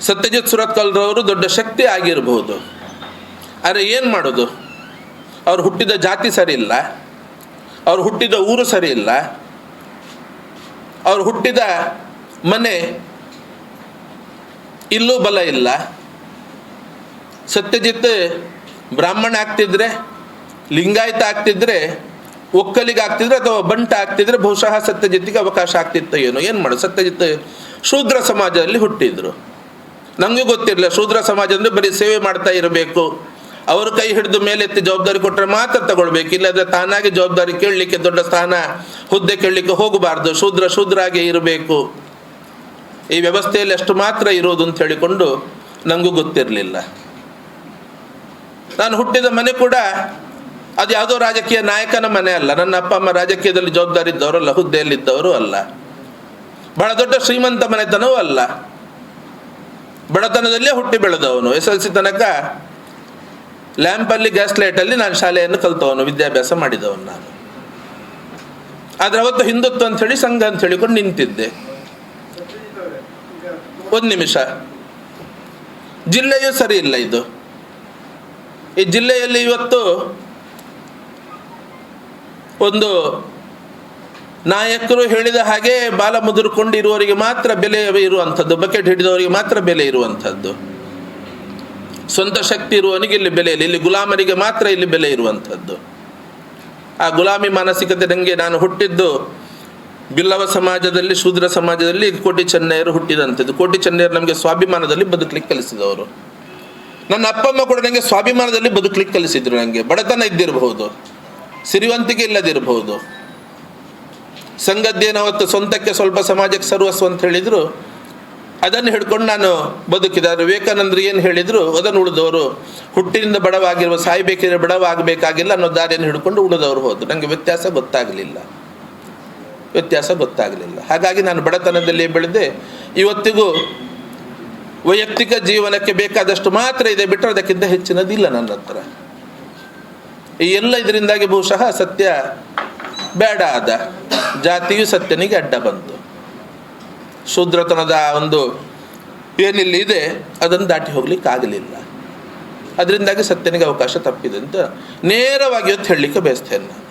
ಸತ್ಯಜಿತ್ ಸುರತ್ಕಲ್ರವರು ದೊಡ್ಡ ಶಕ್ತಿ ಆಗಿರಬಹುದು. ಆದರೆ ಏನು ಮಾಡೋದು? ಅವ್ರು ಹುಟ್ಟಿದ ಜಾತಿ ಸರಿ ಇಲ್ಲ. ಅವ್ರು ಹುಟ್ಟಿದ ಊರು ಸರಿ ಇಲ್ಲ. ಅವ್ರು ಹುಟ್ಟಿದ ಮನೆ ಇಲ್ಲೂ ಬಲ ಇಲ್ಲ. ಸತ್ಯಜಿತ್ ಬ್ರಾಹ್ಮಣ ಆಗ್ತಿದ್ರೆ, ಲಿಂಗಾಯತ ಆಗ್ತಿದ್ರೆ, ಒಕ್ಕಲಿಗ ಆಗ್ತಿದ್ರೆ ಅಥವಾ ಬಂಟ ಆಗ್ತಿದ್ರೆ ಬಹುಶಃ ಸತ್ಯಜಿತ್ತಿಗೆ ಅವಕಾಶ ಆಗ್ತಿತ್ತು ಏನೋ. ಏನು ಮಾಡೋದು? ಸತ್ಯಜಿತ್ ಶೂದ್ರ ಸಮಾಜದಲ್ಲಿ ಹುಟ್ಟಿದ್ರು. ನನಗೂ ಗೊತ್ತಿರಲಿಲ್ಲ. ಶೂದ್ರ ಸಮಾಜ ಅಂದರೆ ಬರೀ ಸೇವೆ ಮಾಡ್ತಾ ಇರಬೇಕು. ಅವರು ಕೈ ಹಿಡಿದು ಮೇಲೆತ್ತಿ ಜವಾಬ್ದಾರಿ ಕೊಟ್ಟರೆ ಮಾತ್ರ ತಗೊಳ್ಬೇಕು. ಇಲ್ಲದ್ರೆ ತಾನಾಗಿ ಜವಾಬ್ದಾರಿ ಕೇಳಲಿಕ್ಕೆ ದೊಡ್ಡ ಸ್ಥಾನ, ಹುದ್ದೆ ಕೇಳಲಿಕ್ಕೆ ಹೋಗಬಾರ್ದು. ಶೂದ್ರ ಶೂದ್ರಾಗೆ ಇರಬೇಕು. ಈ ವ್ಯವಸ್ಥೆಯಲ್ಲಿ ಅಷ್ಟು ಮಾತ್ರ ಇರೋದು ಅಂತ ಹೇಳಿಕೊಂಡು ನನಗೂ ಗೊತ್ತಿರಲಿಲ್ಲ. ನಾನು ಹುಟ್ಟಿದ ಮನೆ ಕೂಡ ಅದು ಯಾವುದೋ ರಾಜಕೀಯ ನಾಯಕನ ಮನೆ ಅಲ್ಲ. ನನ್ನ ಅಪ್ಪ ಅಮ್ಮ ರಾಜಕೀಯದಲ್ಲಿ ಜವಾಬ್ದಾರಿ ಇದ್ದವರು ಅಲ್ಲ ಹುದ್ದೆಯಲ್ಲಿದ್ದವರು ಅಲ್ಲ. ಬಹಳ ದೊಡ್ಡ ಶ್ರೀಮಂತ ಮನೆತನವೂ ಅಲ್ಲ. ಬಡತನದಲ್ಲೇ ಹುಟ್ಟಿ ಬೆಳೆದವನು. ಎಸ್ ಎಲ್ ಸಿ ತನಕ ಲ್ಯಾಂಪಲ್ಲಿ ಗ್ಯಾಸ್ ಲೈಟಲ್ಲಿ ನಾನು ಶಾಲೆಯನ್ನು ಕಲಿತವನು, ವಿದ್ಯಾಭ್ಯಾಸ ಮಾಡಿದವನು ನಾನು. ಆದರೆ ಅವತ್ತು ಹಿಂದುತ್ವ ಅಂತ ಹೇಳಿ, ಸಂಘ ಅಂತ ಹೇಳಿಕೊಂಡು ನಿಂತಿದ್ದೆ. ಒಂದು ನಿಮಿಷ. ಜಿಲ್ಲೆಯೂ ಸರಿ ಇಲ್ಲ ಇದು. ಈ ಜಿಲ್ಲೆಯಲ್ಲಿ ಇವತ್ತು ಒಂದು ನಾಯಕರು ಹೇಳಿದ ಹಾಗೆ ಬಾಲ ಮುದುರ್ಕೊಂಡಿರುವವರಿಗೆ ಮಾತ್ರ ಬೆಲೆ ಇರುವಂಥದ್ದು, ಬಕೆಟ್ ಹಿಡಿದವರಿಗೆ ಮಾತ್ರ ಬೆಲೆ ಇರುವಂಥದ್ದು. ಸ್ವಂತ ಶಕ್ತಿ ಇರುವವನಿಗೆ ಇಲ್ಲಿ ಬೆಲೆ ಇಲ್ಲ, ಇಲ್ಲಿ ಗುಲಾಮರಿಗೆ ಮಾತ್ರ ಇಲ್ಲಿ ಬೆಲೆ ಇರುವಂಥದ್ದು. ಆ ಗುಲಾಮಿ ಮಾನಸಿಕತೆ ನನಗೆ ನಾನು ಹುಟ್ಟಿದ್ದು ಬಿಲ್ಲವ ಸಮಾಜದಲ್ಲಿ, ಶೂದ್ರ ಸಮಾಜದಲ್ಲಿ ಕೋಟಿ ಚೆನ್ನಯ್ಯರು ಹುಟ್ಟಿದಂಥದ್ದು. ಕೋಟಿ ಚೆನ್ನಯ್ಯರು ನಮಗೆ ಸ್ವಾಭಿಮಾನದಲ್ಲಿ ಬದುಕಲಿಕ್ಕೆ ಕಲಿಸಿದವರು. ನನ್ನ ಅಪ್ಪ ಅಮ್ಮ ಕೂಡ ನನಗೆ ಸ್ವಾಭಿಮಾನದಲ್ಲಿ ಬದುಕಲಿಕ್ಕೆ ಕಲಿಸಿದ್ರು ನನಗೆ ಬಡತನ ಇದ್ದಿರಬಹುದು, ಸಿರಿವಂತಿಕೆ ಇಲ್ಲದಿರಬಹುದು. ಸಂಗದ್ದೇನು ಅವತ್ತು ಸ್ವಂತಕ್ಕೆ ಸ್ವಲ್ಪ ಸಮಾಜಕ್ಕೆ ಸರ್ವಸ್ವ ಅಂತ ಹೇಳಿದರು. ಅದನ್ನು ಹಿಡ್ಕೊಂಡು ನಾನು ಬದುಕಿದೆ. ವಿವೇಕಾನಂದರು ಏನು ಹೇಳಿದರು? ಅದನ್ನು ಉಳಿದವರು. ಹುಟ್ಟಿನಿಂದ ಬಡವಾಗಿರುವ ಸಾಯ್ಬೇಕಿದ್ರೆ ಬಡವಾಗಬೇಕಾಗಿಲ್ಲ ಅನ್ನೋ ದಾರಿಯನ್ನು ಹಿಡ್ಕೊಂಡು ಉಳಿದವರು ಹೋದ್ರು. ನನಗೆ ವ್ಯತ್ಯಾಸ ಗೊತ್ತಾಗಲಿಲ್ಲ. ವ್ಯತ್ಯಾಸ ಗೊತ್ತಾಗಲಿಲ್ಲ. ಹಾಗಾಗಿ ನಾನು ಬಡತನದಲ್ಲಿ ಬೆಳೆದೆ. ಇವತ್ತಿಗೂ ವೈಯಕ್ತಿಕ ಜೀವನಕ್ಕೆ ಬೇಕಾದಷ್ಟು ಮಾತ್ರ ಇದೆ ಬಿಟ್ಟರೆ ಅದಕ್ಕಿಂತ ಹೆಚ್ಚಿನದಿಲ್ಲ ನನ್ನ ಹತ್ರ. ಈ ಎಲ್ಲ ಇದರಿಂದಾಗಿ ಬಹುಶಃ ಸತ್ಯ ಬೇಡ ಆದ. ಜಾತಿಯು ಸತ್ಯನಿಗೆ ಅಡ್ಡ ಬಂತು. ಶೂದ್ರತನದ ಒಂದು ಏನಿಲ್ಲಿ ಇದೆ, ಅದನ್ನು ದಾಟಿ ಹೋಗ್ಲಿಕ್ಕೆ ಆಗಲಿಲ್ಲ. ಅದರಿಂದಾಗಿ ಸತ್ಯನಿಗೆ ಅವಕಾಶ ತಪ್ಪಿದೆ ಅಂತ ನೇರವಾಗಿ ಇವತ್ತು ಹೇಳಲಿಕ್ಕೆ ಬಯಸ್ತೇನೆ ನಾನು.